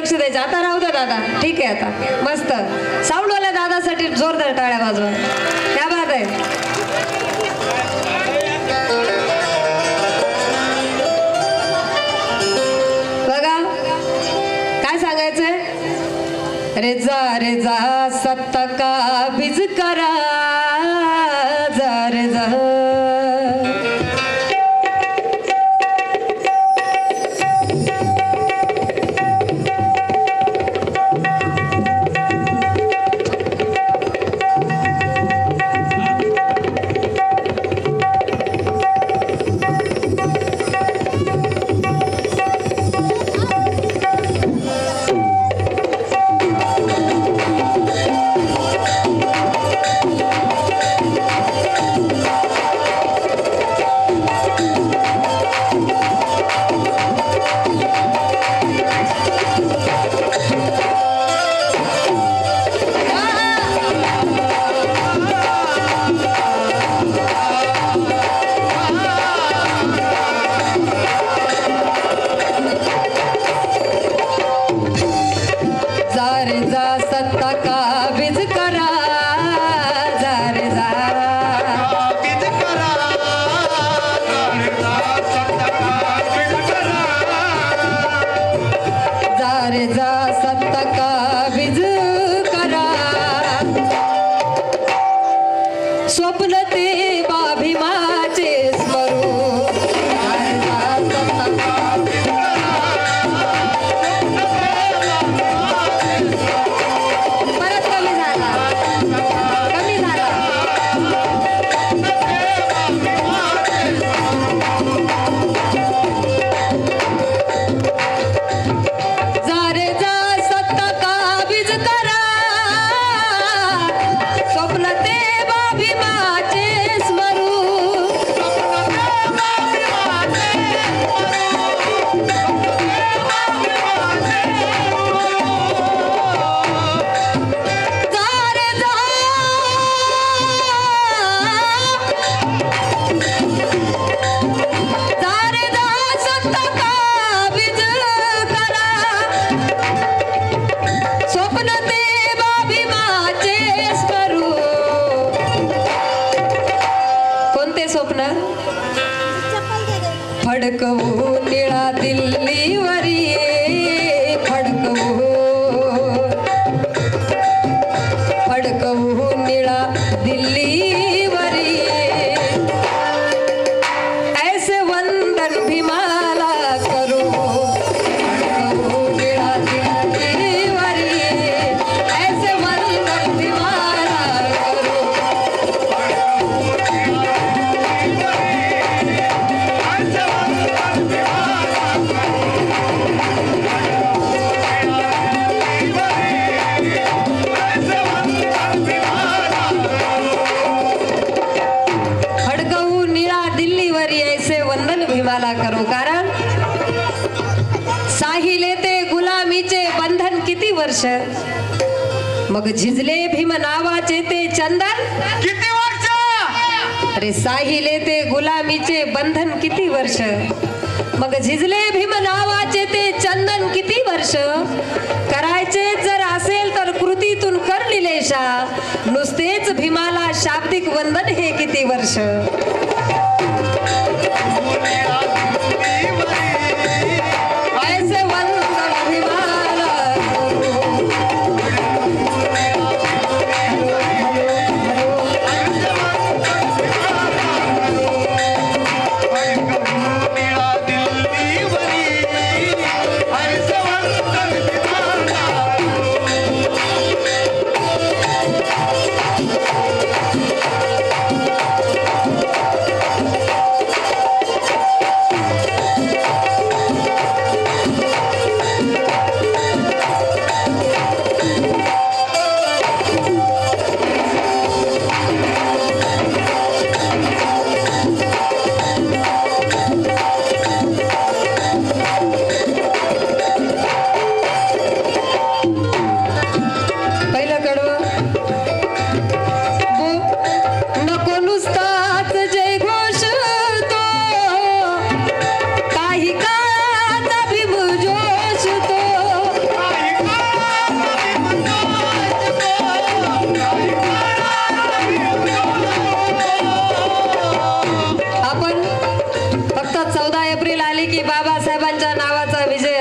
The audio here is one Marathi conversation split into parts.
लक्ष द्यायचं. आता राहू दे दादा. ठीक आहे आता. मस्त. साऊंडवाल्या दादासाठी जोरदार टाळ्या वाजवा. त्या बात आहे. बघा. काय सांगायचंय? रे जा रे जा सत्तका बीज करा जा रे स्वप्न वर्ष. मग झिजले भीम नावाचे ते चंदन. किती वर्ष? अरे साहिले ते गुलामीचे बंधन किती वर्ष? मग झिजले भीम नावाचे ते चंदन किती वर्ष? करायचे जर असेल तर कृतीतून कर निलेशा. नुसतेच भीमाला शाब्दिक वंदन हे किती वर्ष?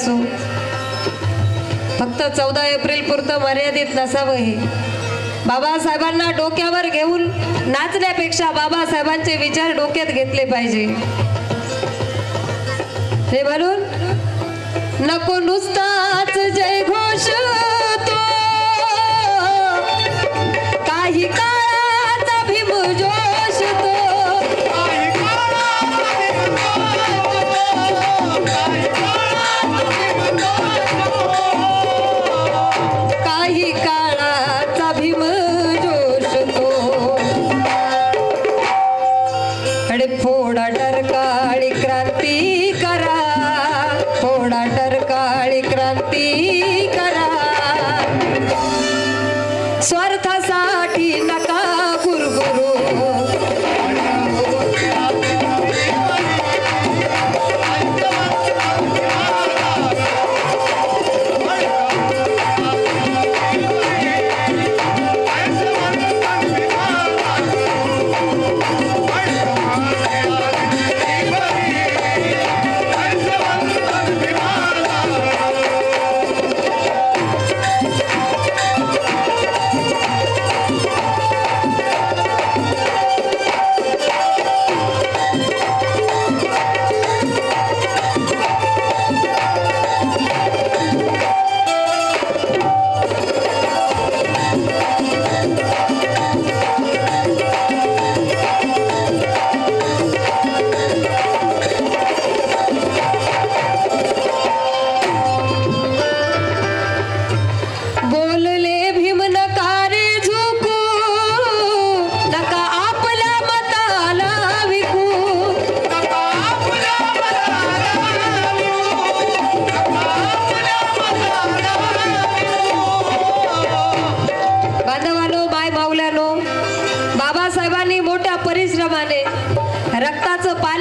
असो फक्त चौदा एप्रिल पुरतं मर्यादित नसावं हे. बाबासाहेबांना डोक्यावर घेऊन नाचण्यापेक्षा बाबासाहेबांचे विचार डोक्यात घेतले पाहिजे. हे म्हणून नको नुसताच जय घोष तो. काही का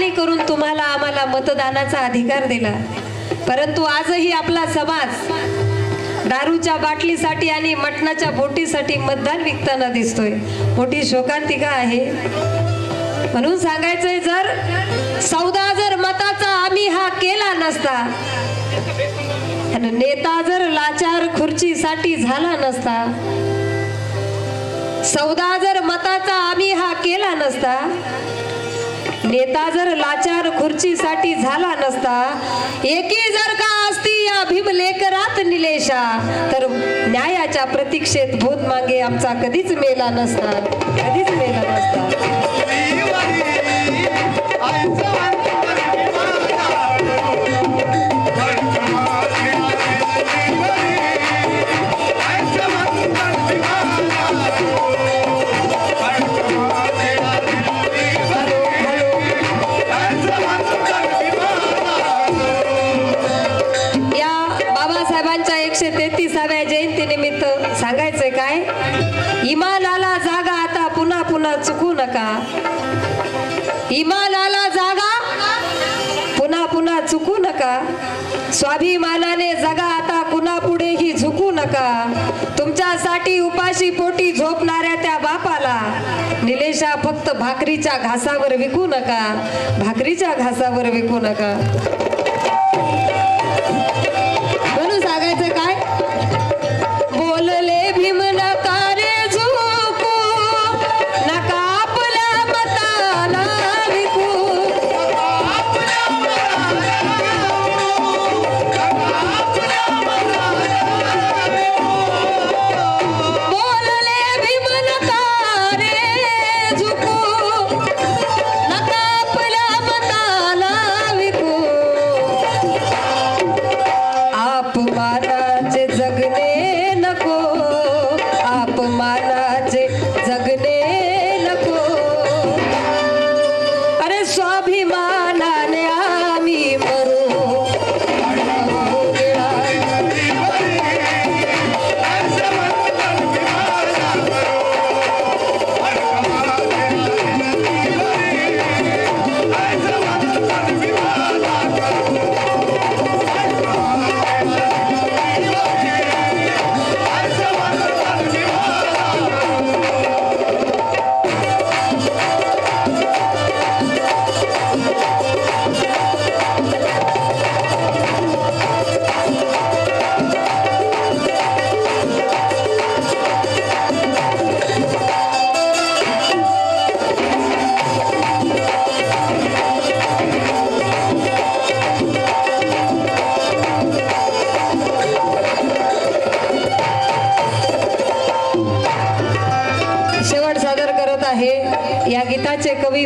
रक्ताचं करून तुम्हाला आम्हाला मतदानाचा अधिकार दिला. परंतु आजही आपला समाज दारूच्या बाटलीसाठी आणि मटणाच्या बोटीसाठी मतदान विकताना दिसतोय. मोठी शोकांतिका आहे. म्हणून सांगायचंय जर सौदा जर मताचा आम्ही हा केला नसता आणि नेता जर लाचार खुर्चीसाठी झाला नसता सौदा जर मताचा आम्ही हा केला नसता नेता जर लाचार खुर्चीसाठी झाला नसता एकी जर का असती या भीमलेकरात निलेशा तर न्यायाच्या प्रतीक्षेत भूत मागे आमचा कधीच मेला नसता. कधीच एकशे जयंतीनिमित्त सांगायचंय काय? इमालाला जागा आता पुन्हा पुन्हा चुकू नका. इमालाला जागा पुन्हा पुन्हा चुकू नका. स्वाभिमानाने जगा आता कुणा पुढेही झुकू नका. तुमच्यासाठी उपाशी पोटी झोपणाऱ्या त्या बापाला निलेशा फक्त भाकरीच्या घासावर विकू नका. भाकरीच्या घासावर विकू नका.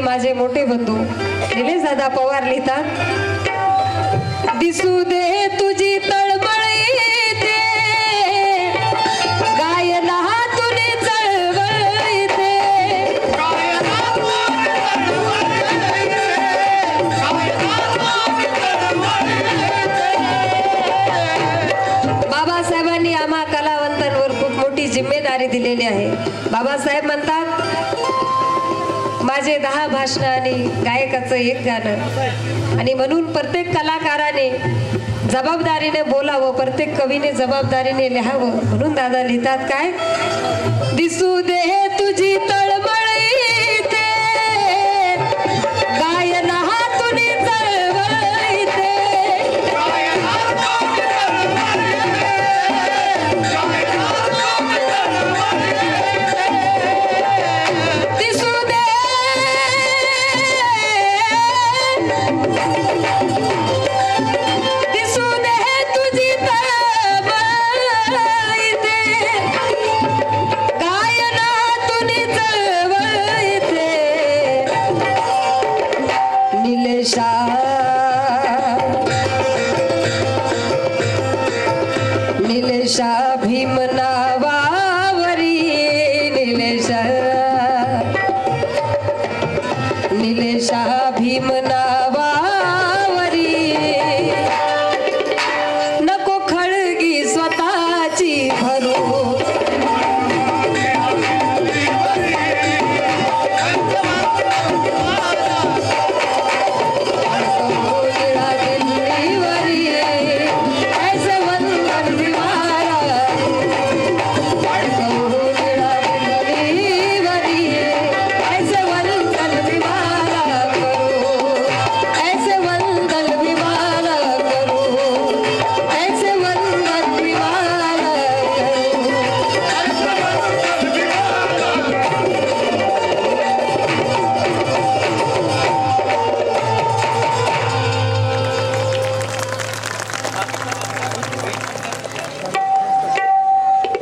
माझे मोठे बंधू निलेश दादा पवार लिहितात. दिसू दे तुझी तळमळी बाबासाहेबांनी आम्हा कलावंतांवर खूप मोठी जिम्मेदारी दिलेली आहे. बाबासाहेब म्हणतात माझे दहा भाषणं आणि गायकाचं एक गाणं. आणि म्हणून प्रत्येक कलाकाराने जबाबदारीने बोलावं प्रत्येक कवीने जबाबदारीने लिहावं. म्हणून दादा लिहितात काय? दिसू दे तुझी तर